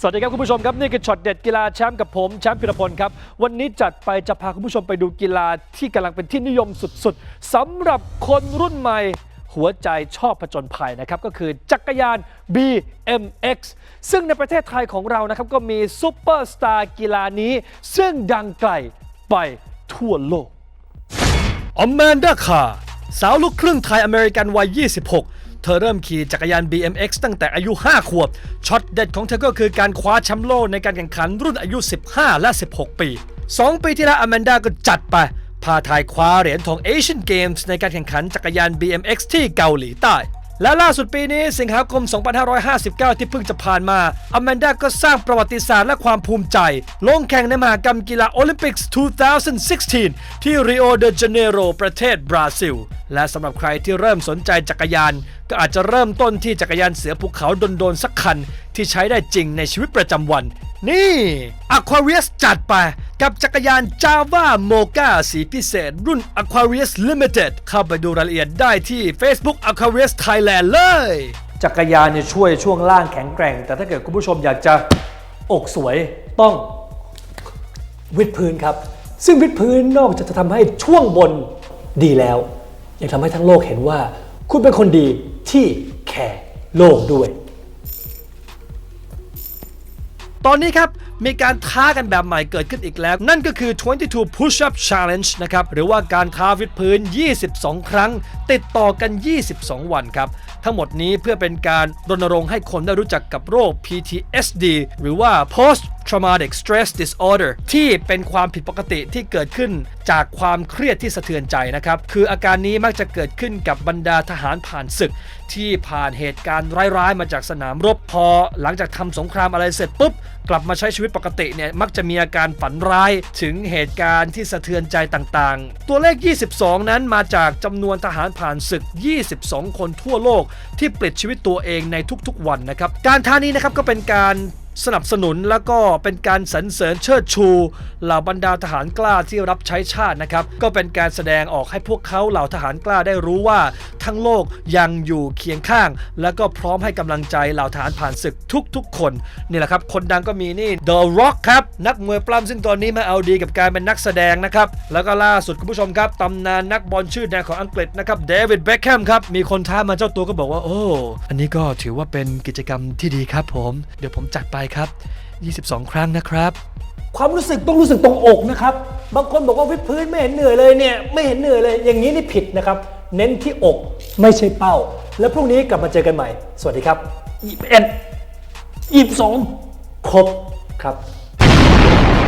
สวัสดีครับคุณผู้ชมครับนี่คือช็อตเด็ดกีฬาแชมป์กับผมแชมป์พิรพลครับวันนี้จัดไปจะพาคุณผู้ชมไปดูกีฬาที่กำลังเป็นที่นิยมสุดๆสำหรับคนรุ่นใหม่หัวใจชอบผจญภัยนะครับก็คือจักรยาน BMX ซึ่งในประเทศไทยของเรานะครับก็มีซูเปอร์สตาร์กีฬานี้ ซึ่งดังไกลไปทั่วโลกอแมนดาคา สาวลูกครึ่งไทยอเมริกันวัย 26 เธอเริ่มขี่จักรยาน BMX ตั้งแต่อายุ 5 ขวบ ช็อตเด็ดของเธอก็คือการคว้าแชมป์โลกในการแข่งขันรุ่นอายุ 15 และ 16 ปี 2 ปีที่แล้วอแมนดาก็จัดไป พาไทยคว้าเหรียญทองเอเชียนเกมส์ในการแข่งขันจักรยาน BMX ที่เกาหลีใต้ และล่าสุดปีนี้สิงหาคม 2559 ที่เพิ่งจะผ่านมาอแมนดาก็สร้างประวัติศาสตร์และความภูมิใจ ลงแข่งในมหากรรมกีฬาโอลิมปิกส์ 2016 ที่ริโอเดจาเนโรประเทศบราซิล และสำหรับใครที่เริ่มสนใจจักรยาน ก็อาจจะเริ่มต้นที่จักรยานเสือภูเขาโดนๆสักคัน ที่ใช้ได้จริงในชีวิตประจำวัน นี่ Aquarius จัดไป กับจักรยาน Java Mocha สีพิเศษ รุ่น Aquarius Limited เข้าไปดูรายละเอียดได้ที่ Facebook Aquarius Thailand เลย จักรยานเนี่ยช่วยช่วงล่างแข็งแกร่ง แต่ถ้าเกิดคุณผู้ชมอยากจะอกสวยต้องวิดพื้นครับ ซึ่งวิดพื้นนอกจากจะทำให้ช่วงบนดีแล้วยังทำให้ทั้งโลกเห็นว่า คุณเป็นคนดีที่แคร์โลกด้วย ตอนนี้ครับ มีการท้ากันแบบใหม่เกิดขึ้นอีกแล้ว นั่นก็คือ 22 Push Up Challenge นะครับ หรือว่าการท้าวิดพื้น 22 ครั้ง ติดต่อกัน 22 วันครับ ทั้งหมดนี้เพื่อเป็นการรณรงค์ให้คนได้รู้จักกับโรค PTSD หรือว่า Post Traumatic Stress Disorder ที่เป็นความผิดปกติที่เกิดขึ้นจากความเครียดที่สะเทือนใจนะครับ คืออาการนี้มักจะเกิดขึ้นกับบรรดาทหารผ่านศึก ที่ผ่านเหตุการณ์ร้ายๆ มาจากสนามรบพอ หลังจากทำสงครามอะไรเสร็จปุ๊บ กลับมาใช้ชีวิตปกติเนี่ยมักจะมีอาการฝันร้ายถึงเหตุการณ์ที่สะเทือนใจต่างๆ ตัวเลข 22 นั้นมาจากจำนวนทหารผ่านศึก 22 คนทั่วโลก ที่ปลิดชีวิตตัวเองในทุกๆวันนะครับ การท่านี้นะครับก็เป็นการ สนับสนุนแล้วก็เป็นการสรรเสริญเชิดชูเหล่าบรรดาทหารกล้าที่รับใช้ชาตินะครับ ก็เป็นการแสดงออกให้พวกเขาเหล่าทหารกล้าได้รู้ว่า ทั้งโลกยังอยู่เคียงข้าง แล้วก็พร้อมให้กำลังใจเหล่าทหารผ่านศึกทุกๆ คนนี่แหละครับ คนดังก็มีนี่ The Rock ครับ นักมวยปล้ำซึ่งตอนนี้มาเอาดีกับการเป็นนักแสดงนะครับ แล้วก็ล่าสุดคุณผู้ชมครับตำนานนักบอลชื่อดังของอังกฤษนะครับเดวิดเบคแฮมครับมีคนท้ามาเจ้าตัวก็บอกว่าโอ้อันนี้ก็ถือว่าเป็นกิจกรรมที่ดีครับผม เดี๋ยวผมจัดไปครับ 22 ครั้งนะครับ ความรู้สึกต้องรู้สึกตรงอกนะครับ บางคนบอกว่าวิดพื้นไม่เห็นเหนื่อยเลยเนี่ยไม่เห็นเหนื่อยเลย อย่างนี้นี่ผิดนะครับ เน้นที่อกไม่ใช่เป้า แล้วพรุ่งนี้กลับมาเจอกันใหม่ สวัสดีครับ21 22ครบครับ